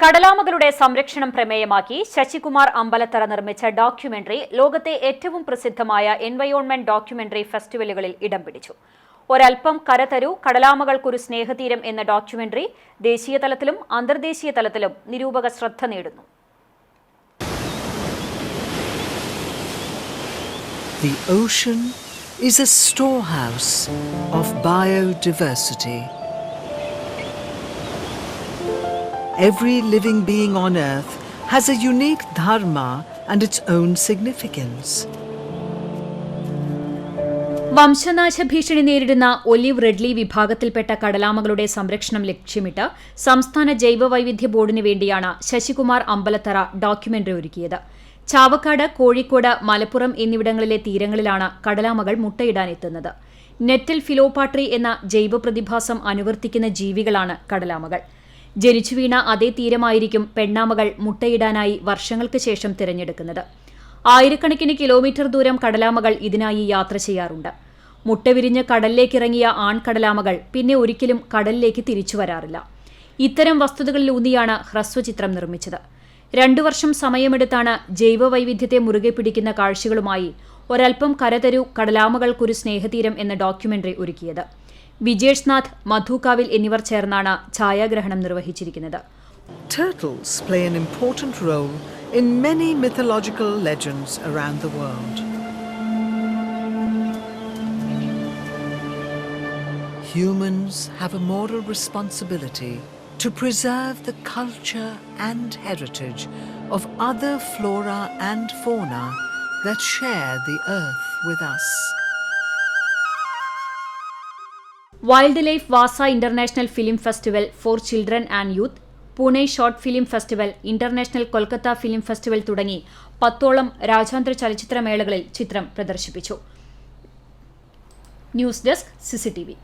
കടലാമകളുടെ സംരക്ഷണം പ്രമേയമാക്കി ശശികുമാർ അമ്പലത്തറ നിർമ്മിച്ച ഡോക്യുമെന്ററി ലോകത്തെ ഏറ്റവും പ്രസിദ്ധമായ എൻവയോൺമെന്റ് ഡോക്യുമെന്ററി ഫെസ്റ്റിവലുകളിൽ ഇടം പിടിച്ചു ഒരൽപ്പം കരതരൂ കടലാമകൾക്കൊരു സ്നേഹതീരം എന്ന ഡോക്യുമെന്ററി ദേശീയ തലത്തിലും അന്തർദേശീയ തലത്തിലും നിരൂപക ശ്രദ്ധ നേടുന്നു The ocean is a storehouse of biodiversity. Every living being on earth has a unique dharma and its own significance. വംശനാശ ഭീഷണി നേരിടുന്ന ഒലിവ് റെഡ്ലി വിഭാഗത്തിൽപ്പെട്ട കടലാമകളുടെ സംരക്ഷണം ലക്ഷ്യമിട്ട് സംസ്ഥാന ജൈവ വൈവിധ്യ ബോർഡിന് വേണ്ടിയാണ് ശശികുമാർ അമ്പലത്തറ ഡോക്യുമെന്ററി ഒരുക്കിയത്. ചാവക്കാട് കോഴിക്കോട് മലപ്പുറം എന്നിവിടങ്ങളിലെ തീരങ്ങളിലാണ് കടലാമകൾ മുട്ടയിടാനെത്തുന്നത് നെറ്റൽ ഫിലോപാട്രി എന്ന ജൈവപ്രതിഭാസം അനുവർത്തിക്കുന്ന ജീവികളാണ് കടലാമകൾ. ജനിച്ചു വീണ അതേ തീരമായിരിക്കും പെണ്ണാമകൾ മുട്ടയിടാനായി വർഷങ്ങൾക്ക് ശേഷം തിരഞ്ഞെടുക്കുന്നത്. ആയിരക്കണക്കിന് കിലോമീറ്റർ ദൂരം കടലാമകൾ ഇതിനായി യാത്ര ചെയ്യാറുണ്ട്. മുട്ട വിരിഞ്ഞ് കടലിലേക്കിറങ്ങിയ ആൺകടലാമകൾ പിന്നെ ഒരിക്കലും കടലിലേക്ക് തിരിച്ചു വരാറില്ല. ഇത്തരം വസ്തുതകളിലൂന്നിയാണ് ഹ്രസ്വചിത്രം നിർമ്മിച്ചത്. രണ്ടു വർഷം സമയമെടുത്താണ് ജൈവവൈവിധ്യത്തെ മുറുകെ പിടിക്കുന്ന കാഴ്ചകളുമായി ഒരൽപ്പം കരതരു കടലാമകൾക്കൊരു സ്നേഹതീരം എന്ന ഡോക്യുമെന്ററി ഒരുക്കിയത്. വിജേഷ് നാഥ് മധുകാവിൽ എന്നിവർ ചേർന്നാണ് ഛായാഗ്രഹണം നിർവഹിച്ചിരിക്കുന്നത് Turtles play an important role in many mythological legends around the world. Humans have a moral responsibility to preserve the culture and heritage of other flora and fauna that share the earth with us. Wild life വാസ international film festival for children and youth Pune short film festival international Kolkata film festival തുടങ്ങി പത്തോളം രാജ്യാന്തര ചലച്ചിത്രമേളകളിൽ ചിത്രം പ്രദർശിപ്പിച്ചു. News desk CCTV.